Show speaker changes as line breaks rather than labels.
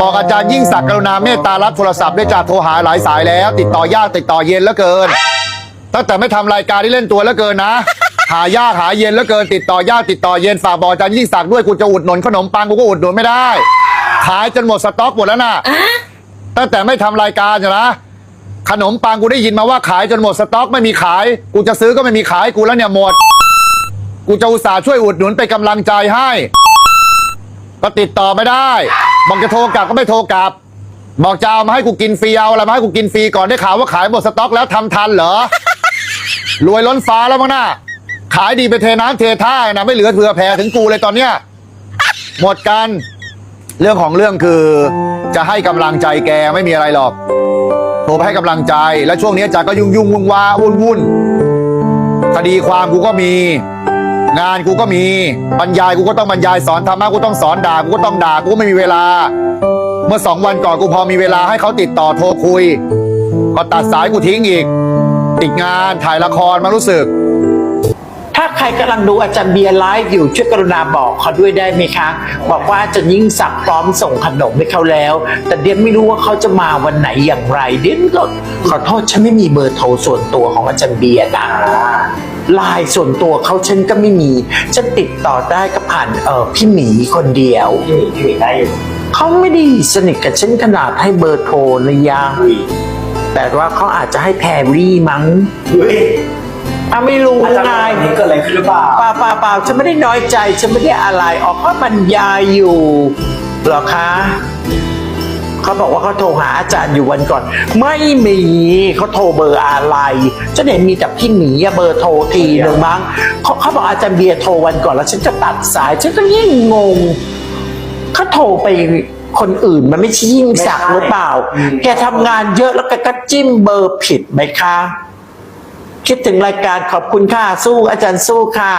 บอกอาจารย์ยิ่งศักดิ์กรุณาเมตตารับโทรศัพท์ด้วยจ่าโทรหาหลายสายแล้ว ติดต่อยากติดต่อเย็นเหลือเกิน ตั้งแต่ไม่ทำรายการที่เล่นตัวเหลือเกินนะ หายากหาเย็นเหลือเกิน ติดต่อยากติดต่อเย็นฝากบอกอาจารย์ยิ่งศักดิ์ด้วยกูจะอุดหนุนขนมปังกูก็อุดหนุนไม่ได้ ขายจนหมดสต็อกหมดแล้วนะตั้งแต่ไม่ทำรายการอยู่นะขนมปังกูได้ยินมาว่าขายจนหมดสต็อกไม่มีขาย กูจะซื้อก็ไม่มีขายกูแล้วเนี่ยหมด กูจะอุตส่าห์ช่วยอุดหนุนเป็นกำลังใจให้ ก็ติดต่อไม่ได้บอกจะโทรกลับก็ไม่โทรกลับ บอกจะเอามาให้กูกินฟรีเอาอะไรมาให้กูกินฟรีก่อนได้ข่าวว่าขายหมดสต็อกแล้วทำทันเหรอรวยล้นฟ้าแล้วมั้งน่ะขายดีไปเทน้ำเทท่านะไม่เหลือเผื่อแผ่ถึงกูเลยตอนเนี้ยหมดกัน เรื่องของเรื่องคือ จะให้กำลังใจแกไม่มีอะไรหรอกโทรไปให้กำลังใจแล้วช่วงนี้อาจาก็ยุ่งยุ่งวุ่นวาวุ่นวุ่นคดีความกูก็มี งานกูก็มีบรรยายกูก็ต้องบรรยายสอนธรรมะกูต้องสอนด่ากูก็ต้องด่ากูก็ไม่มีเวลา เมื่อสองวันก่อนกูพอมีเวลาให้เขาติดต่อโทรคุย ก็ตัดสายกูทิ้งอีก ติดงานถ่ายละครมารู้สึก
ถ้าใครกำลังดูอาจารย์เบียร์ไลฟ์อยู่ช่วยกรุณาบอกเขาด้วยได้ไหมคะ บอกว่าอาจารย์ยิ่งสักดิ์พร้อมส่งขนมให้เขาแล้ว แต่เดียนไม่รู้ว่าเขาจะมาวันไหนอย่างไร เดียนก็ขอโทษฉันไม่มีเบอร์โทรส่วนตัวของอาจารย์เบียร์นะ ไลน์ส่วนตัวเขาฉันก็ไม่มี ฉันติดต่อได้ก็ผ่านเออพี่หมีคนเดียว
พี่หมีพี่หมีได้อยู่
เขาไม่ได้สนิทกับฉันขนาดให้เบอร์โทรนะยังแต่ว่าเขาอาจจะให้แพรรี่มั้ง
เฮ้ย
อะไม่รู้
อาจารย์
ไง
วันนี้เกิดอะไรขึ้นหรือเปล่า
เปล่าเปล่าเปล่าฉันไม่ได้น้อยใจ ฉันไม่ได้อะไรออกก็บรรยายอยู่เหรอคะ เขาบอกว่าเขาโทรหาอาจารย์อยู่วันก่อน ไม่มีเขาโทรเบอร์อะไรฉันเห็นมีแต่พี่หมีอะเบอร์โทรทีหนึ่งมั้งเขาเขาบอกอาจารย์เบียร์โทรวันก่อนแล้วฉันจะตัดสายฉันก็ยิ่งงงเขาโทรไปคนอื่นมันไม่ใช่ยิ่งสักดิ์หรือเปล่า แกทำงานเยอะแล้วแกก็จิ้มเบอร์ผิดไหมคะ คิดถึงรายการขอบคุณค่ะสู้อาจารย์สู้ค่ะ